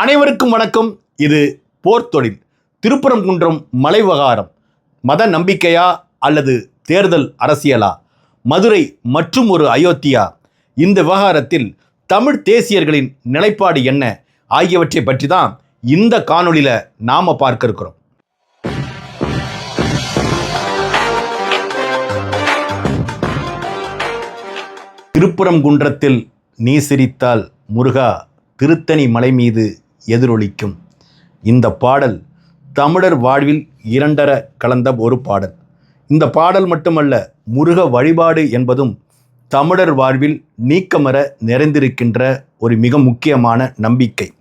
அனைவருக்கும் வணக்கம். இது போர்த்தொழில் திருப்பரங்குன்றம் மலை விவகாரம் மத நம்பிக்கையா அல்லது தேர்தல் அரசியலா? மதுரை மற்றும் ஒரு அயோத்தியா. இந்த விவகாரத்தில் தமிழ் தேசியர்களின் நிலைப்பாடு என்ன? ஆகியவற்றை பற்றி தான் இந்த காணொளியில் நாம் பார்க்க இருக்கிறோம் திருப்புறங்குன்றத்தில் நீ சிரித்தால் முருகா திருத்தணி மலை மீது எதிரொலிக்கும். இந்த பாடல் தமிழர் வாழ்வில் இரண்டர கலந்த ஒரு பாடல். இந்த பாடல் மட்டுமல்ல முருக வழிபாடு என்பதும் தமிழர் வாழ்வில் நீக்கமர நிறைந்திருக்கின்ற ஒரு மிக முக்கியமான நம்பிக்கை.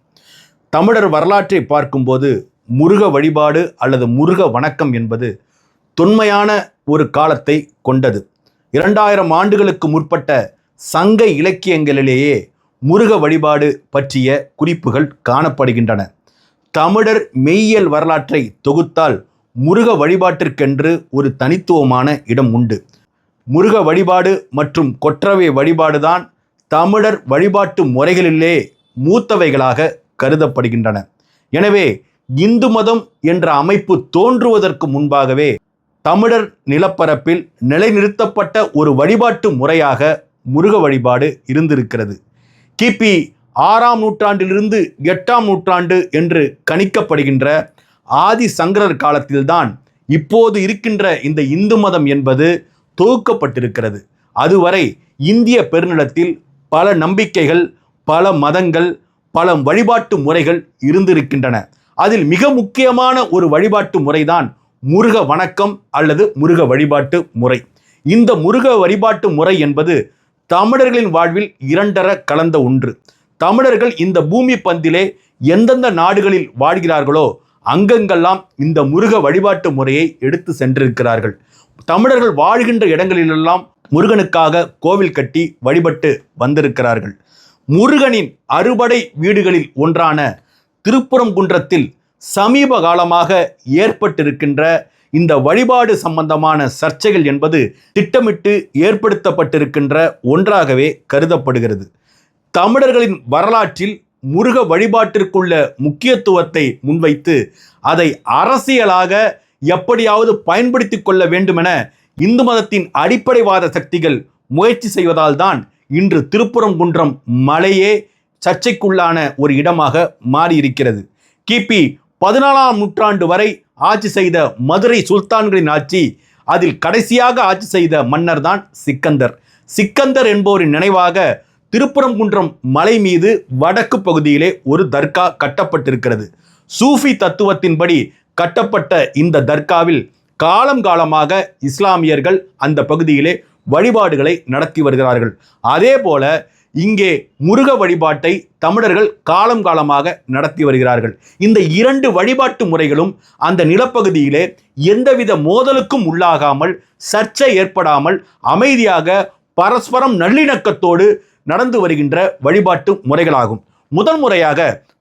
தமிழர் வரலாற்றை பார்க்கும்போது முருக வழிபாடு அல்லது முருக வணக்கம் என்பது தொன்மையான ஒரு காலத்தை கொண்டது. இரண்டாயிரம் ஆண்டுகளுக்கு முற்பட்ட சங்க இலக்கியங்களிலேயே முருக வழிபாடு பற்றிய குறிப்புகள் காணப்படுகின்றன. தமிழர் மெய்யியல் வரலாற்றை தொகுத்தால் முருக வழிபாட்டிற்கென்று ஒரு தனித்துவமான இடம் உண்டு. முருக வழிபாடு மற்றும் கொற்றவை வழிபாடுதான் தமிழர் வழிபாட்டு முறைகளிலே மூத்தவைகளாக கருதப்படுகின்றன. எனவே இந்து மதம் என்ற அமைப்பு தோன்றுவதற்கு முன்பாகவே தமிழர் நிலப்பரப்பில் நிலைநிறுத்தப்பட்ட ஒரு வழிபாட்டு முறையாக முருக வழிபாடு இருந்திருக்கிறது. கிபி ஆறாம் நூற்றாண்டிலிருந்து எட்டாம் நூற்றாண்டு என்று கணிக்கப்படுகின்ற ஆதி சங்கரர் காலத்தில்தான் இப்போது இருக்கின்ற இந்த இந்து மதம் என்பது தொகுக்கப்பட்டிருக்கிறது. அதுவரை இந்திய பெருநிலத்தில் பல நம்பிக்கைகள் பல மதங்கள் பல வழிபாட்டு முறைகள் இருந்திருக்கின்றன. அதில் மிக முக்கியமான ஒரு வழிபாட்டு முறைதான் முருக வணக்கம் அல்லது முருக வழிபாட்டு முறை. இந்த முருக வழிபாட்டு முறை என்பது தமிழர்களின் வாழ்வில் இரண்டர கலந்த ஒன்று. தமிழர்கள் இந்த பூமி பந்திலே எந்தெந்த நாடுகளில் வாழ்கிறார்களோ அங்கங்கெல்லாம் இந்த முருக வழிபாட்டு முறையை எடுத்து சென்றிருக்கிறார்கள். தமிழர்கள் வாழ்கின்ற இடங்களிலெல்லாம் முருகனுக்காக கோவில் கட்டி வழிபட்டு வந்திருக்கிறார்கள். முருகனின் அறுபடை வீடுகளில் ஒன்றான திருப்புறங்குன்றத்தில் சமீப காலமாக ஏற்பட்டிருக்கின்ற இந்த வழிபாடு சம்பந்தமான சர்ச்சைகள் என்பது திட்டமிட்டு ஏற்படுத்தப்பட்டிருக்கின்ற ஒன்றாகவே கருதப்படுகிறது. தமிழர்களின் வரலாற்றில் முருக வழிபாட்டிற்குள்ள முக்கியத்துவத்தை முன்வைத்து அதை அரசியலாக எப்படியாவது பயன்படுத்தி கொள்ள வேண்டுமென இந்து மதத்தின் அடிப்படைவாத சக்திகள் முயற்சி செய்வதால் தான் இன்று திருப்புறங்குன்றம் மலையே சர்ச்சைக்குள்ளான ஒரு இடமாக மாறியிருக்கிறது. கிபி பதினாலாம் நூற்றாண்டு வரை ஆட்சி செய்த மதுரை சுல்தான்களின் ஆட்சி அதில் கடைசியாக ஆட்சி செய்த மன்னர் தான் சிக்கந்தர். சிக்கந்தர் என்பவரின் நினைவாக திருப்புறங்குன்றம் மலை மீது வடக்கு பகுதியிலே ஒரு தர்கா கட்டப்பட்டிருக்கிறது. சூஃபி தத்துவத்தின்படி கட்டப்பட்ட இந்த தர்காவில் காலம் காலமாக இஸ்லாமியர்கள் அந்த பகுதியிலே வழிபாடுகளை நடத்தி வருகிறார்கள். அதே போல இங்கே முருக வழிபாட்டை தமிழர்கள் காலம் காலமாக நடத்தி வருகிறார்கள். இந்த இரண்டு வழிபாட்டு முறைகளும் அந்த நிலப்பகுதியிலே எந்தவித மோதலுக்கும் உள்ளாகாமல் சர்ச்சை ஏற்படாமல் அமைதியாக பரஸ்பரம் நல்லிணக்கத்தோடு நடந்து வருகின்ற வழிபாட்டு முறைகளாகும். முதல் முறையாக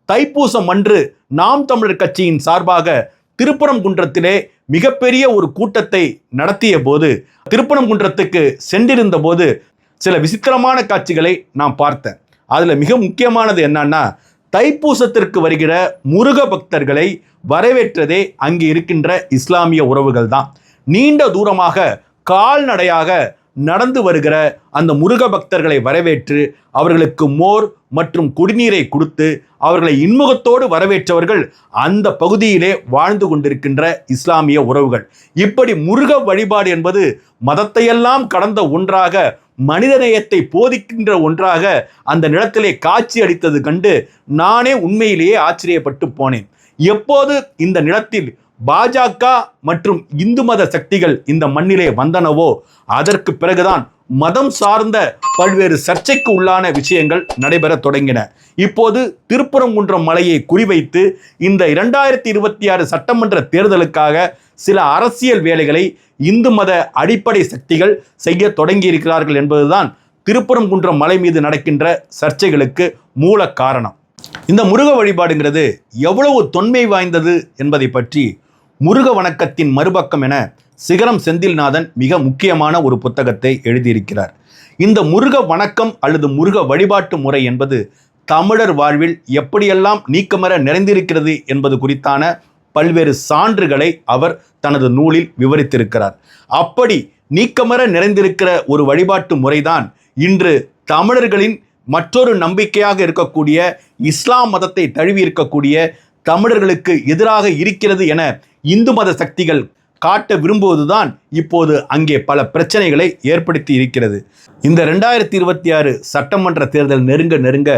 தைப்பூசம் அன்று நாம் தமிழர் கட்சியின் சார்பாக திருப்பரங்குன்றத்திலே மிகப்பெரிய ஒரு கூட்டத்தை நடத்திய போது திருப்பரங்குன்றத்துக்கு சென்றிருந்த போது சில விசித்திரமான காட்சிகளை நான் பார்த்தேன். அதில் மிக முக்கியமானது என்னன்னா தைப்பூசத்திற்கு வருகிற முருக பக்தர்களை வரவேற்றதே அங்கே இருக்கின்ற இஸ்லாமிய உறவுகள் தான் நீண்ட தூரமாக கால்நடையாக நடந்து வருகிற அந்த முருக பக்தர்களை வரவேற்று அவர்களுக்கு மோர் மற்றும் குடிநீரை கொடுத்து அவர்களை இன்முகத்தோடு வரவேற்றவர்கள் அந்த பகுதியிலே வாழ்ந்து கொண்டிருக்கின்ற இஸ்லாமிய உறவுகள். இப்படி முருக வழிபாடு என்பது மதத்தையெல்லாம் கடந்த ஒன்றாக மனிதநேயத்தை போதிக்கின்ற ஒன்றாக அந்த நிலத்திலே காட்சி அளித்தது கண்டு நானே உண்மையிலேயே ஆச்சரியப்பட்டு போனேன். எப்போது இந்த நிலத்தில் பாஜக மற்றும் இந்து மத சக்திகள் இந்த மண்ணிலே வந்தனவோ? அதற்கு பிறகுதான் மதம் சார்ந்த பல்வேறு சர்ச்சைக்கு உள்ளான விஷயங்கள் நடைபெற தொடங்கின. இப்போது திருப்புறங்குன்றம் மலையை குறிவைத்து இந்த இரண்டாயிரத்தி இருபத்தி ஆறு சட்டமன்ற தேர்தலுக்காக சில அரசியல் வேலைகளை இந்து மத அடிப்படை சக்திகள் செய்ய தொடங்கி இருக்கிறார்கள் என்பதுதான் திருப்புறங்குன்றம் மலை மீது நடக்கின்ற சர்ச்சைகளுக்கு மூல காரணம். இந்த முருக வழிபாடுங்கிறது எவ்வளவு தொன்மை வாய்ந்தது என்பதை பற்றி முருக வணக்கத்தின் மறுபக்கம் என சிகரம் செந்தில்நாதன் மிக முக்கியமான ஒரு புத்தகத்தை எழுதியிருக்கிறார். இந்த முருக வணக்கம் அல்லது முருக வழிபாட்டு முறை என்பது தமிழர் வாழ்வில் எப்படியெல்லாம் நீக்கமர நிறைந்திருக்கிறது என்பது குறித்தான பல்வேறு சான்றுகளை அவர் தனது நூலில் விவரித்திருக்கிறார். அப்படி நீக்கமர நிறைந்திருக்கிற ஒரு வழிபாட்டு முறைதான் இன்று தமிழர்களின் மற்றொரு நம்பிக்கையாக இருக்கக்கூடிய இஸ்லாம் மதத்தை தழுவி இருக்கக்கூடிய தமிழர்களுக்கு எதிராக இருக்கிறது என இந்து மத சக்திகள் காட்ட விரும்புவதுதான் இப்போது அங்கே பல பிரச்சனைகளை ஏற்படுத்தி இருக்கிறது. இந்த ரெண்டாயிரத்தி இருபத்தி ஆறு சட்டமன்ற தேர்தல் நெருங்க நெருங்க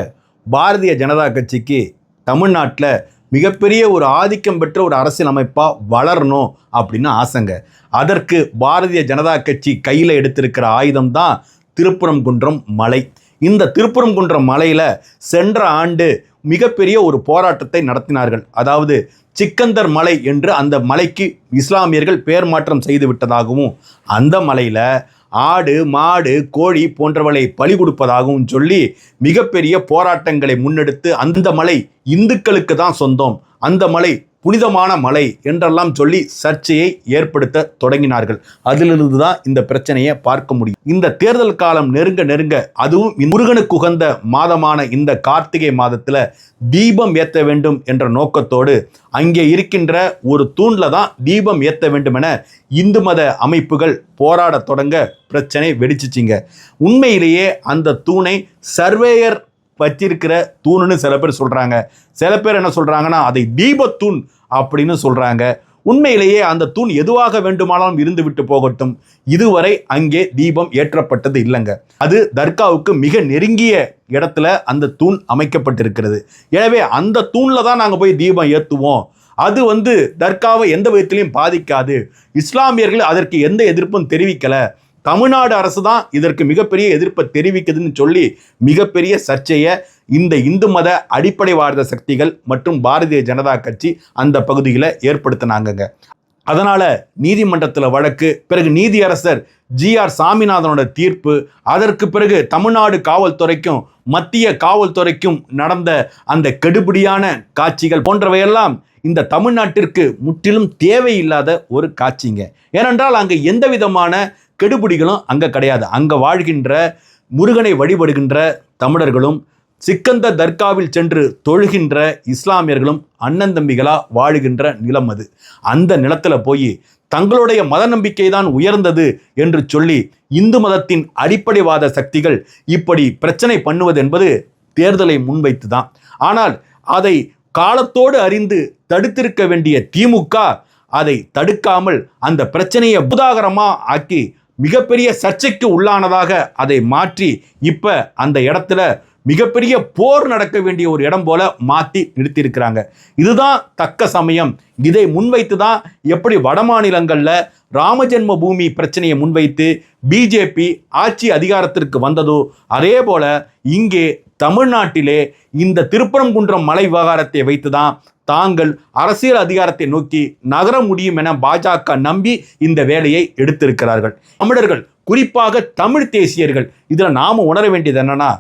பாரதிய ஜனதா கட்சிக்கு தமிழ்நாட்டில் மிகப்பெரிய ஒரு ஆதிக்கம் பெற்ற ஒரு அரசியல் அமைப்பாக வளரணும் அப்படின்னு ஆசைங்க. அதற்கு பாரதிய ஜனதா கட்சி கையில் எடுத்திருக்கிற ஆயுதம் தான் திருப்புறங்குன்றம் மலை. இந்த திருப்புறங்குன்றம் மலையில் சென்ற ஆண்டு மிகப்பெரிய ஒரு போராட்டத்தை நடத்தினார்கள். அதாவது சிக்கந்தர் மலை என்று அந்த மலைக்கு இஸ்லாமியர்கள் பெயர் மாற்றம் செய்து விட்டதாகவும் அந்த மலையில் ஆடு மாடு கோழி போன்றவளை பலி கொடுப்பதாகவும் சொல்லி மிகப்பெரிய போராட்டங்களை முன்னெடுத்து அந்த மலை இந்துக்களுக்கு தான் சொந்தம். அந்த மலை புனிதமான மலை என்றெல்லாம் சொல்லி சர்ச்சையை ஏற்படுத்த தொடங்கினார்கள். அதிலிருந்து தான் இந்த பிரச்சனையை பார்க்க முடியும். இந்த தேர்தல் காலம் நெருங்க நெருங்க அதுவும் முருகனுக்கு உகந்த மாதமான இந்த கார்த்திகை மாதத்தில் தீபம் ஏற்ற வேண்டும் என்ற நோக்கத்தோடு அங்கே இருக்கின்ற ஒரு தூணில் தான் தீபம் ஏற்ற வேண்டும் என இந்து மத அமைப்புகள் போராட தொடங்க பிரச்சனை வெடிச்சிச்சிங்க. உண்மையிலேயே அந்த தூணை சர்வேயர் வச்சிருக்கிற தூணுன்னு சில பேர் சொல்கிறாங்க சில பேர் என்ன சொல்கிறாங்கன்னா அதை தீபத்தூண் அப்படின்னு சொல்கிறாங்க உண்மையிலேயே அந்த தூண் எதுவாக வேண்டுமானாலும் இருந்து விட்டு போகட்டும். இதுவரை அங்கே தீபம் ஏற்றப்பட்டது இல்லைங்க. அது தர்காவுக்கு மிக நெருங்கிய இடத்துல அந்த தூண் அமைக்கப்பட்டிருக்கிறது. எனவே அந்த தூணில் தான் நாங்கள் போய் தீபம் ஏற்றுவோம் அது வந்து தர்காவை எந்த விதத்திலையும் பாதிக்காது. இஸ்லாமியர்கள் அதற்கு எந்த எதிர்ப்பும் தெரிவிக்கலை. தமிழ்நாடு அரசு தான் இதற்கு மிகப்பெரிய எதிர்ப்பை தெரிவிக்குதுன்னு சொல்லி மிகப்பெரிய சர்ச்சையை இந்த இந்து மத அடிப்படைவாத சக்திகள் மற்றும் பாரதிய ஜனதா கட்சி அந்த பகுதியில் ஏற்படுத்தினாங்கங்க. அதனால் நீதிமன்றத்தில் வழக்கு பிறகு நீதியரசர் ஜி ஆர் சாமிநாதனோட தீர்ப்பு அதற்கு பிறகு தமிழ்நாடு காவல்துறைக்கும் மத்திய காவல்துறைக்கும் நடந்த அந்த கெடுபிடியான காட்சிகள் போன்றவையெல்லாம் இந்த தமிழ்நாட்டிற்கு முற்றிலும் தேவையில்லாத ஒரு காட்சிங்க. ஏனென்றால் அங்கே எந்த விதமான கெடுபிடிகளும் அங்கே கிடையாது. அங்கே வாழ்கின்ற முருகனை வழிபடுகின்ற தமிழர்களும் சிக்கந்த தர்காவில் சென்று தொழுகின்ற இஸ்லாமியர்களும் அண்ணன் தம்பிகளாக வாழுகின்ற நிலம் அது. அந்த நிலத்துல போய் தங்களுடைய மத நம்பிக்கை தான் உயர்ந்தது என்று சொல்லி இந்து மதத்தின் அடிப்படைவாத சக்திகள் இப்படி பிரச்சனை பண்ணுவது என்பது தேர்தலை முன்வைத்து தான் ஆனால் அதை காலத்தோடு அறிந்து தடுத்திருக்க வேண்டிய திமுக அதை தடுக்காமல் அந்த பிரச்சனையை புதாகரமாக ஆக்கி மிகப்பெரிய சர்ச்சைக்கு உள்ளானதாக அதை மாற்றி இப்போ அந்த இடத்துல மிகப்பெரிய போர் நடக்க வேண்டிய ஒரு இடம் போல மாற்றி நிறுத்தியிருக்கிறாங்க. இதுதான் தக்க சமயம். இதை முன்வைத்து தான் எப்படி வட மாநிலங்களில் ராமஜென்ம பூமி பிரச்சனையை முன்வைத்து பிஜேபி ஆட்சி அதிகாரத்திற்கு வந்ததோ அதே போல இங்கே தமிழ்நாட்டிலே இந்த திருப்பரங்குன்றம் மலை விவகாரத்தை வைத்து தான் தாங்கள் அரசியல் அதிகாரத்தை நோக்கி நகர முடியும் என பாஜக நம்பி இந்த வேலையை எடுத்திருக்கிறார்கள். தமிழர்கள் குறிப்பாக தமிழ் தேசியர்கள் இதில் நாம் உணர வேண்டியது என்னன்னா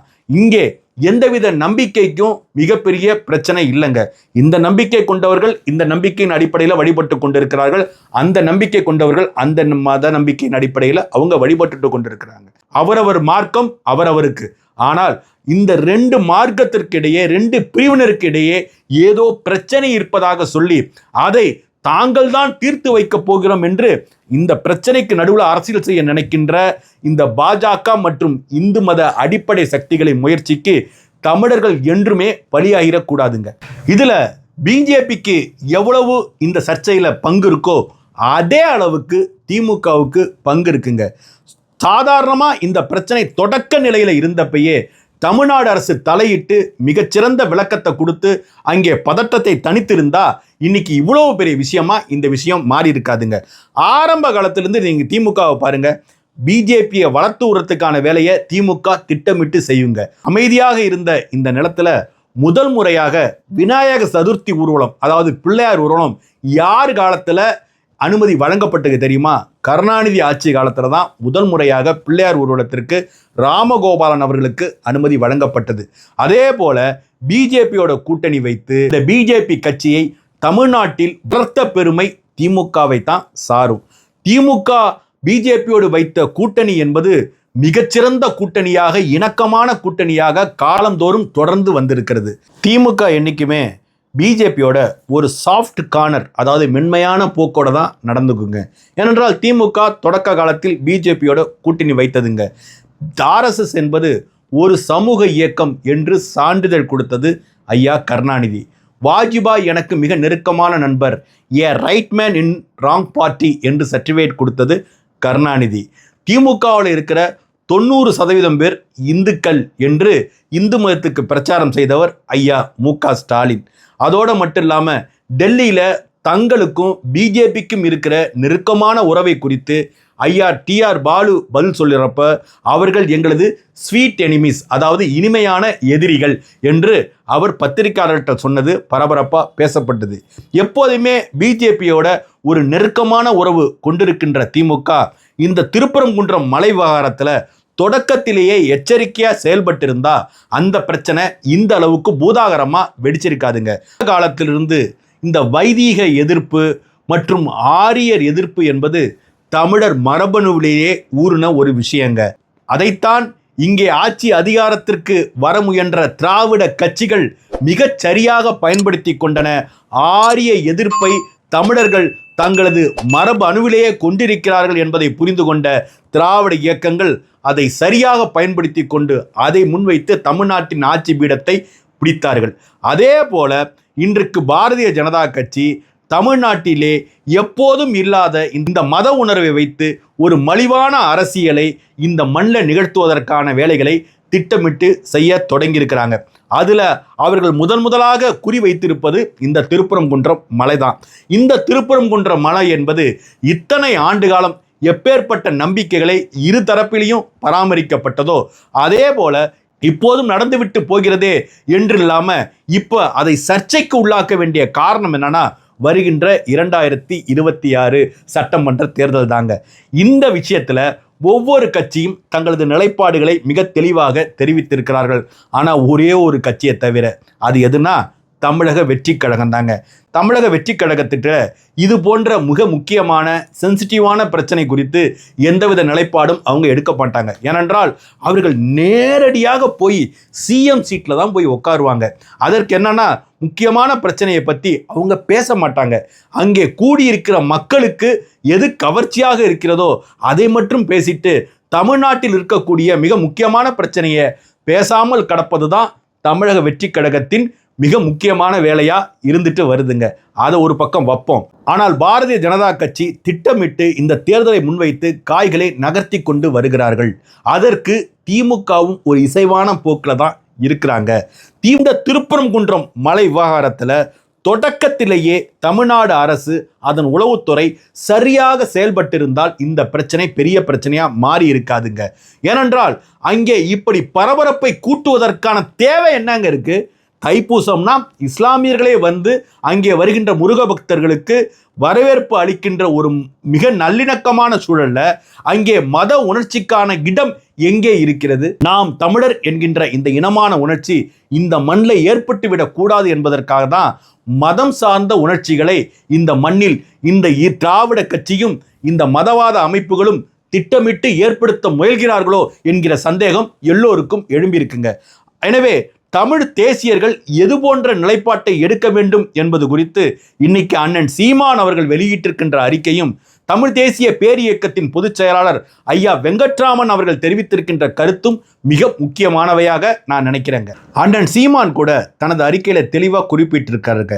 இங்கே எந்தவித நம்பிக்கைக்கும் மிகப்பெரிய பிரச்சனை இல்லைங்க. இந்த நம்பிக்கை கொண்டவர்கள் இந்த நம்பிக்கையின் அடிப்படையில் வழிபட்டு கொண்டிருக்கிறார்கள். அந்த நம்பிக்கை கொண்டவர்கள் அந்த மத நம்பிக்கையின் அடிப்படையில் அவங்க வழிபட்டு கொண்டிருக்கிறாங்க. அவரவர் மார்க்கம் அவரவருக்கு. ஆனால் இந்த ரெண்டு மார்க்கத்திற்கிடையே ரெண்டு பிரிவினருக்கு இடையே ஏதோ பிரச்சனை இருப்பதாக சொல்லி அதை தாங்கள் தான் தீர்த்து வைக்கப் போகிறோம் என்று இந்த பிரச்சனைக்கு நடுவில் அரசியல் செய்ய நினைக்கின்ற இந்த பாஜக மற்றும் இந்து மத அடிப்படை சக்திகளின் முயற்சிக்கு தமிழர்கள் என்றுமே பலியாகிடக்கூடாதுங்க. இதில் பிஜேபிக்கு எவ்வளவு இந்த சர்ச்சையில் பங்கு இருக்கோ அதே அளவுக்கு திமுகவுக்கு பங்கு இருக்குங்க. சாதாரணமாக இந்த பிரச்சனை தொடக்க நிலையில் இருந்தப்பயே தமிழ்நாடு அரசு தலையிட்டு மிகச்சிறந்த விளக்கத்தை கொடுத்து அங்கே பதட்டத்தை தனித்திருந்தா இன்னைக்கு இவ்வளோ பெரிய விஷயமா இந்த விஷயம் மாறி இருக்காதுங்க. ஆரம்ப காலத்திலேருந்து நீங்கள் திமுகவை பாருங்க. பிஜேபியை வளர்த்து விடுறதுக்கான வேலையை திமுக திட்டமிட்டு செய்யுங்க. அமைதியாக இருந்த இந்த நிலத்தில் முதல் முறையாக விநாயக சதுர்த்தி ஊர்வலம் அதாவது பிள்ளையார் ஊர்வலம் யார் காலத்தில் அனுமதி வழங்கப்பட்டது தெரியுமா? கருணாநிதி ஆட்சி காலத்தில் தான் முதல் முறையாக பிள்ளையார் ஊர்வலத்திற்கு ராமகோபாலன் அவர்களுக்கு அனுமதி வழங்கப்பட்டது. அதே போல பிஜேபியோட கூட்டணி வைத்து இந்த பிஜேபி கட்சியை தமிழ்நாட்டில் வளர்த்த பெருமை திமுகவை தான் சாரும். திமுக பிஜேபியோடு வைத்த கூட்டணி என்பது மிகச்சிறந்த கூட்டணியாக இணக்கமான கூட்டணியாக காலந்தோறும் தொடர்ந்து வந்திருக்கிறது. திமுக என்றைக்குமே பிஜேபியோட ஒரு சாஃப்ட் கார்னர் அதாவது மென்மையான போக்கோட தான் நடந்துக்குங்க. ஏனென்றால் திமுக தொடக்க காலத்தில் பிஜேபியோட கூட்டணி வைத்ததுங்க. ஆர்எஸ்எஸ் என்பது ஒரு சமூக இயக்கம் என்று சான்றிதழ் கொடுத்தது ஐயா கருணாநிதி. வாஜ்பாய் எனக்கு மிக நெருக்கமான நண்பர் a right man in wrong party என்று சர்டிஃபிகேட் கொடுத்தது கருணாநிதி. திமுகவில் இருக்கிற தொண்ணூறு சதவீதம் பேர் இந்துக்கள் என்று இந்து மதத்துக்கு பிரச்சாரம் செய்தவர் ஐயா மு க ஸ்டாலின். அதோடு மட்டும் இல்லாமல் டெல்லியில் தங்களுக்கும் பிஜேபிக்கும் இருக்கிற நெருக்கமான உறவை குறித்து ஐயா டிஆர் பாலு பதில் சொல்லுறப்ப அவர்கள் எங்களது ஸ்வீட் எனிமிஸ் அதாவது இனிமையான எதிரிகள் என்று அவர் பத்திரிகையாளர்கிட்ட சொன்னது பரபரப்பாக பேசப்பட்டது. எப்போதுமே பிஜேபியோட ஒரு நெருக்கமான உறவு கொண்டிருக்கின்ற திமுக இந்த திருப்பரங்குன்றம் மலை விவகாரத்தில் தொடக்கத்திலேயே எச்சரிக்கையாக செயல்பட்டிருந்தா அந்த பிரச்சனை இந்த அளவுக்கு பூதாகரமாக வெடிச்சிருக்காதுங்க. காலத்திலிருந்து இந்த வைதீக எதிர்ப்பு மற்றும் ஆரியர் எதிர்ப்பு என்பது தமிழர் மரபணுவிலேயே ஊறின ஒரு விஷயங்க. அதைத்தான் இங்கே ஆட்சி அதிகாரத்திற்கு வர முயன்ற திராவிட கட்சிகள் மிகச் சரியாக பயன்படுத்தி கொண்டன. ஆரிய எதிர்ப்பை தமிழர்கள் தங்களது மரபு அணுவிலேயே கொண்டிருக்கிறார்கள் என்பதை புரிந்து கொண்ட திராவிட இயக்கங்கள் அதை சரியாக பயன்படுத்தி கொண்டு அதை முன்வைத்து தமிழ்நாட்டின் ஆட்சி பீடத்தை பிடித்தார்கள். அதே போல இன்றைக்கு பாரதிய ஜனதா கட்சி தமிழ்நாட்டிலே எப்போதும் இல்லாத இந்த மத உணர்வை வைத்து ஒரு மலிவான அரசியலை இந்த மண்ணில் நிகழ்த்துவதற்கான வேலைகளை திட்டமிட்டு செய்ய தொடங்கியிருக்கிறாங்க. அதில் அவர்கள் முதன் முதலாக குறி வைத்திருப்பது இந்த திருப்பரங்குன்றம் மலை தான் இந்த திருப்புறங்குன்றம் மலை என்பது இத்தனை ஆண்டு காலம் எப்பேற்பட்ட நம்பிக்கைகளை இரு தரப்பிலையும் பராமரிக்கப்பட்டதோ அதே போல இப்போதும் நடந்துவிட்டு போகிறதே என்று இல்லாமல் இப்போ அதை சர்ச்சைக்கு உள்ளாக்க வேண்டிய காரணம் என்னன்னா வருகின்ற இரண்டாயிரத்தி இருபத்தி ஆறு சட்டமன்ற தேர்தல் தாங்க இந்த விஷயத்தில் ஒவ்வொரு கட்சியும் தங்களது நிலைப்பாடுகளை மிக தெளிவாக தெரிவித்திருக்கிறார்கள். ஆனால் ஒரே ஒரு கட்சியை தவிர அது எதுனா தமிழக வெற்றி கழகம் தாங்க. தமிழக வெற்றி கழகத்திட்ட இது போன்ற மிக முக்கியமான சென்சிட்டிவான பிரச்சனை குறித்து எந்தவித நிலைப்பாடும் அவங்க எடுக்க மாட்டாங்க. ஏனென்றால் அவர்கள் நேரடியாக போய் சிஎம் சீட்டில் தான் போய் உட்காருவாங்க அதற்கு என்னன்னா முக்கியமான பிரச்சனையை பற்றி அவங்க பேச மாட்டாங்க. அங்கே கூடியிருக்கிற மக்களுக்கு எது கவர்ச்சியாக இருக்கிறதோ அதை மட்டும் பேசிட்டு தமிழ்நாட்டில் இருக்கக்கூடிய மிக முக்கியமான பிரச்சனையை பேசாமல் கடப்பது தான் தமிழக வெற்றி கழகத்தின் மிக முக்கியமான வேலையா இருந்துட்டு வருதுங்க. அதை ஒரு பக்கம் வைப்போம். ஆனால் பாரதிய ஜனதா கட்சி திட்டமிட்டு இந்த தேர்தலை முன்வைத்து காய்களை நகர்த்தி கொண்டு வருகிறார்கள். அதற்கு திமுகவும் ஒரு இசைவான போக்கில் தான் இருக்கிறாங்க. இந்த திருப்பரங்குன்றம் மலை விவகாரத்தில் தொடக்கத்திலேயே தமிழ்நாடு அரசு அதன் உளவுத்துறை சரியாக செயல்பட்டிருந்தால் இந்த பிரச்சனை பெரிய பிரச்சனையா மாறி இருக்காதுங்க. ஏனென்றால் அங்கே இப்படி பரபரப்பை கூட்டுவதற்கான தேவை என்னங்க இருக்கு? தைப்பூசம்னா இஸ்லாமியர்களே வந்து அங்கே வருகின்ற முருக பக்தர்களுக்கு வரவேற்பு அளிக்கின்ற ஒரு மிக நல்லிணக்கமான சூழல்ல அங்கே மத உணர்ச்சிக்கான இடம் எங்கே இருக்கிறது? நாம் தமிழர் என்கின்ற இந்த இனமான உணர்ச்சி இந்த மண்ணில் ஏற்பட்டுவிடக் கூடாது என்பதற்காக தான் மதம் சார்ந்த உணர்ச்சிகளை இந்த மண்ணில் இந்த இ- திராவிட கட்சியும் இந்த மதவாத அமைப்புகளும் திட்டமிட்டு ஏற்படுத்த முயல்கிறார்களோ என்கிற சந்தேகம் எல்லோருக்கும் எழும்பியிருக்குங்க. எனவே தமிழ் தேசியர்கள் எது போன்ற நிலைப்பாட்டை எடுக்க வேண்டும் என்பது குறித்து இன்னைக்கு அண்ணன் சீமான் அவர்கள் வெளியிட்டிருக்கின்ற அறிக்கையும் தமிழ் தேசிய பேரியக்கத்தின் பொதுச் செயலாளர் ஐயா வெங்கட்ராமன் அவர்கள் தெரிவித்திருக்கின்ற கருத்தும் மிக முக்கியமானவையாக நான் நினைக்கிறேங்க. அண்ணன் சீமான் கூட தனது அறிக்கையில தெளிவாக குறிப்பிட்டிருக்காருங்க.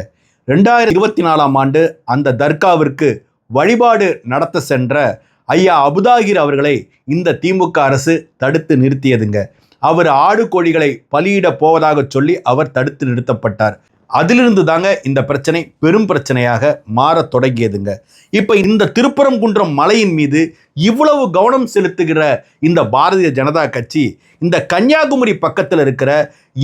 ரெண்டாயிரத்தி இருபத்தி நாலாம் ஆண்டு அந்த தர்காவிற்கு வழிபாடு நடத்த சென்ற ஐயா அபுதாகிர் அவர்களை இந்த திமுக அரசு தடுத்து நிறுத்தியதுங்க. அவர் ஆடு கோழிகளை பலியிட போவதாக சொல்லி அவர் தடுத்து நிறுத்தப்பட்டார். அதிலிருந்து தாங்க இந்த பிரச்சனை பெரும் பிரச்சனையாக மாறத் தொடங்கியதுங்க. இப்போ இந்த திருப்பரங்குன்றம் மலையின் மீது இவ்வளவு கவனம் செலுத்துகிற இந்த பாரதிய ஜனதா கட்சி இந்த கன்னியாகுமரி பக்கத்தில் இருக்கிற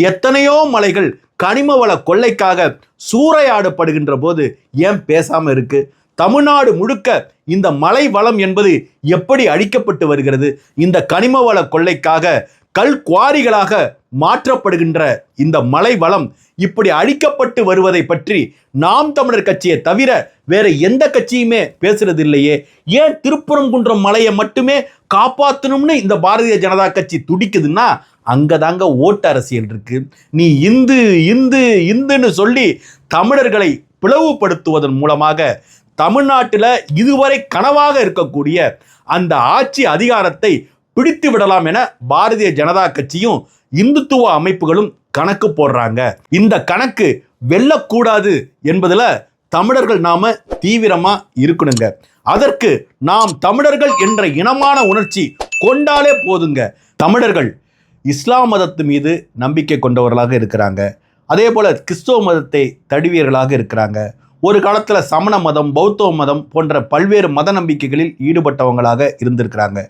எத்தனையோ மலைகள் கனிம வள கொள்ளைக்காக சூறையாடப்படுகின்ற போது ஏன் பேசாமல் இருக்கு? தமிழ்நாடு முழுக்க இந்த மலை வளம் என்பது எப்படி அழிக்கப்பட்டு வருகிறது? இந்த கனிம வள கொள்ளைக்காக கல் குவாரிகளாக மாற்றப்படுகின்ற இந்த மலை வளம் இப்படி அழிக்கப்பட்டு வருவதை பற்றி நாம் தமிழர் கட்சியை தவிர வேற எந்த கட்சியுமே பேசுறது இல்லையே ஏன் திருப்பரங்குன்றம் மலையை மட்டுமே காப்பாற்றணும்னு இந்த பாரதிய ஜனதா கட்சி துடிக்குதுன்னா அங்கதாங்க ஓட்டு அரசியல் இருக்கு. நீ இந்து இந்து இந்துன்னு சொல்லி தமிழர்களை பிளவுபடுத்துவதன் மூலமாக தமிழ்நாட்டில் இதுவரை கனவாக இருக்கக்கூடிய அந்த ஆட்சி அதிகாரத்தை பிடித்து விடலாம் என பாரதிய ஜனதா கட்சியும் இந்துத்துவ அமைப்புகளும் கணக்கு போடுறாங்க. இந்த கணக்கு வெல்லக்கூடாது என்பதில் தமிழர்கள் நாம தீவிரமா இருக்கணுங்க. அதற்கு நாம் தமிழர்கள் என்ற இனமான உணர்ச்சி கொண்டாலே போதுங்க. தமிழர்கள் இஸ்லாம் மதத்து மீது நம்பிக்கை கொண்டவர்களாக இருக்கிறாங்க. அதே போல கிறிஸ்தவ மதத்தை தடுவியர்களாக இருக்கிறாங்க. ஒரு காலத்தில் சமண மதம் பௌத்த மதம் போன்ற பல்வேறு மத நம்பிக்கைகளில் ஈடுபட்டவங்களாக இருந்திருக்கிறாங்க.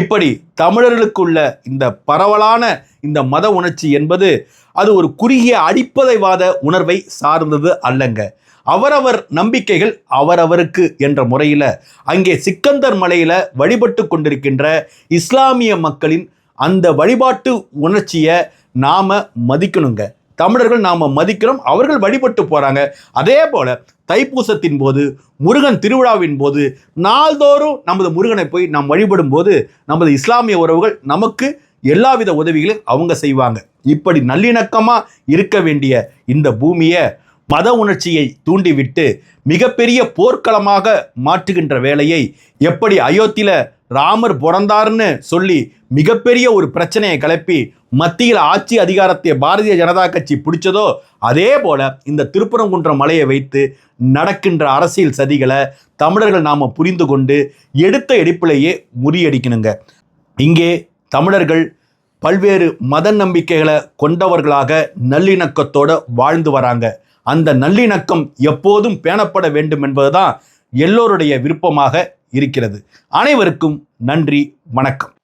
இப்படி தமிழர்களுக்குள்ள இந்த பரவலான இந்த மத உணர்ச்சி என்பது அது ஒரு குறுகிய அடிப்படைவாத உணர்வை சார்ந்தது அல்லங்க. அவரவர் நம்பிக்கைகள் அவரவருக்கு என்ற முறையில் அங்கே சிக்கந்தர் மலையில் வழிபட்டு கொண்டிருக்கின்ற இஸ்லாமிய மக்களின் அந்த வழிபாட்டு உணர்ச்சியை நாம மதிக்கணுங்க. தமிழர்கள் நாம் மதிக்கிறோம் அவர்கள் வழிபட்டு போகிறாங்க அதே போல் தைப்பூசத்தின் போது முருகன் திருவிழாவின் போது நாள்தோறும் நமது முருகனை போய் நாம் வழிபடும் போது நமது இஸ்லாமிய உறவுகள் நமக்கு எல்லாவித உதவிகளையும் அவங்க செய்வாங்க. இப்படி நல்லிணக்கமாக இருக்க வேண்டிய இந்த பூமியை மத உணர்ச்சியை தூண்டிவிட்டு மிகப்பெரிய போர்க்களமாக மாற்றுகின்ற வேலையை எப்படி அயோத்தியில் ராமர் பிறந்தார்னு சொல்லி மிகப்பெரிய ஒரு பிரச்சனையை கிளப்பி மத்தியில் ஆட்சி அதிகாரத்தை பாரதிய ஜனதா கட்சி பிடிச்சதோ அதே போல இந்த திருப்பரங்குன்றம் மலையை வைத்து நடக்கின்ற அரசியல் சதிகளை தமிழர்கள் நாம் புரிந்து கொண்டு எடுத்த எடுப்பிலேயே முறியடிக்கணுங்க. இங்கே தமிழர்கள் பல்வேறு மத நம்பிக்கைகளை கொண்டவர்களாக நல்லிணக்கத்தோடு வாழ்ந்து வராங்க. அந்த நல்லிணக்கம் எப்போதும் பேணப்பட வேண்டும் என்பதுதான் எல்லோருடைய விருப்பமாக இருக்கிறது. அனைவருக்கும் நன்றி வணக்கம்.